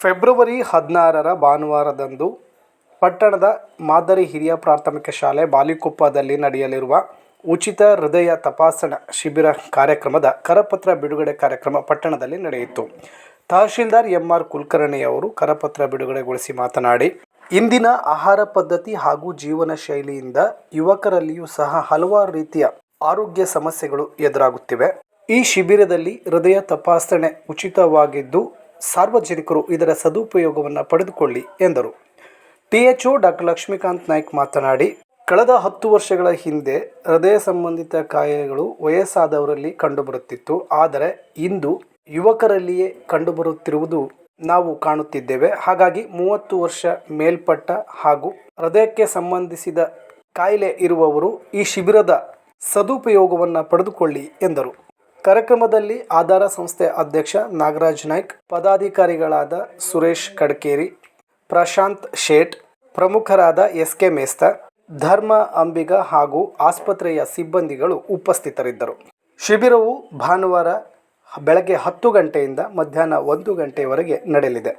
February ಹದಿನಾರರ ಭಾನುವಾರದಂದು ಪಟ್ಟಣದ ಮಾದರಿ ಹಿರಿಯ ಪ್ರಾಥಮಿಕ ಶಾಲೆ ಬಾಲಿಕೊಪ್ಪದಲ್ಲಿ ನಡೆಯಲಿರುವ ಉಚಿತ ಹೃದಯ ತಪಾಸಣಾ ಶಿಬಿರ ಕಾರ್ಯಕ್ರಮದ ಕರಪತ್ರ ಬಿಡುಗಡೆ ಕಾರ್ಯಕ್ರಮ ಪಟ್ಟಣದಲ್ಲಿ ನಡೆಯಿತು. ತಹಶೀಲ್ದಾರ್ ಎಂ ಆರ್ ಕುಲಕರ್ಣಿಯವರು ಕರಪತ್ರ ಬಿಡುಗಡೆಗೊಳಿಸಿ ಮಾತನಾಡಿ, ಇಂದಿನ ಆಹಾರ ಪದ್ಧತಿ ಹಾಗೂ ಜೀವನ ಶೈಲಿಯಿಂದ ಯುವಕರಲ್ಲಿಯೂ ಸಹ ಹಲವಾರು ರೀತಿಯ ಆರೋಗ್ಯ ಸಮಸ್ಯೆಗಳು ಎದುರಾಗುತ್ತಿವೆ. ಈ ಶಿಬಿರದಲ್ಲಿ ಹೃದಯ ತಪಾಸಣೆ ಉಚಿತವಾಗಿದ್ದು ಸಾರ್ವಜನಿಕರು ಇದರ ಸದುಪಯೋಗವನ್ನು ಪಡೆದುಕೊಳ್ಳಿ, ಎಂದರು. ಟಿಎಚ್ಒ ಡಾಕ್ಟರ್ ಲಕ್ಷ್ಮೀಕಾಂತ್ ನಾಯ್ಕ್ ಮಾತನಾಡಿ, ಕಳೆದ ಹತ್ತು ವರ್ಷಗಳ ಹಿಂದೆ ಹೃದಯ ಸಂಬಂಧಿತ ಕಾಯಿಲೆಗಳು ವಯಸ್ಸಾದವರಲ್ಲಿ ಕಂಡುಬರುತ್ತಿತ್ತು. ಆದರೆ ಇಂದು ಯುವಕರಲ್ಲಿಯೇ ಕಂಡುಬರುತ್ತಿರುವುದು ನಾವು ಕಾಣುತ್ತಿದ್ದೇವೆ. ಹಾಗಾಗಿ ಮೂವತ್ತು ವರ್ಷ ಮೇಲ್ಪಟ್ಟ ಹಾಗೂ ಹೃದಯಕ್ಕೆ ಸಂಬಂಧಿಸಿದ ಕಾಯಿಲೆ ಇರುವವರು ಈ ಶಿಬಿರದ ಸದುಪಯೋಗವನ್ನು ಪಡೆದುಕೊಳ್ಳಿ, ಎಂದರು. ಕಾರ್ಯಕ್ರಮದಲ್ಲಿ ಆಧಾರ ಸಂಸ್ಥೆ ಅಧ್ಯಕ್ಷ ನಾಗರಾಜ್ ನಾಯ್ಕ್, ಪದಾಧಿಕಾರಿಗಳಾದ ಸುರೇಶ್ ಕಡ್ಕೇರಿ, ಪ್ರಶಾಂತ್ ಶೇಟ್, ಪ್ರಮುಖರಾದ ಎಸ್ ಕೆ ಮೇಸ್ತ, ಧರ್ಮ ಅಂಬಿಗ ಹಾಗೂ ಆಸ್ಪತ್ರೆಯ ಸಿಬ್ಬಂದಿಗಳು ಉಪಸ್ಥಿತರಿದ್ದರು. ಶಿಬಿರವು ಭಾನುವಾರ ಬೆಳಗ್ಗೆ ಹತ್ತು ಗಂಟೆಯಿಂದ ಮಧ್ಯಾಹ್ನ ಒಂದು ಗಂಟೆಯವರೆಗೆ ನಡೆಯಲಿದೆ.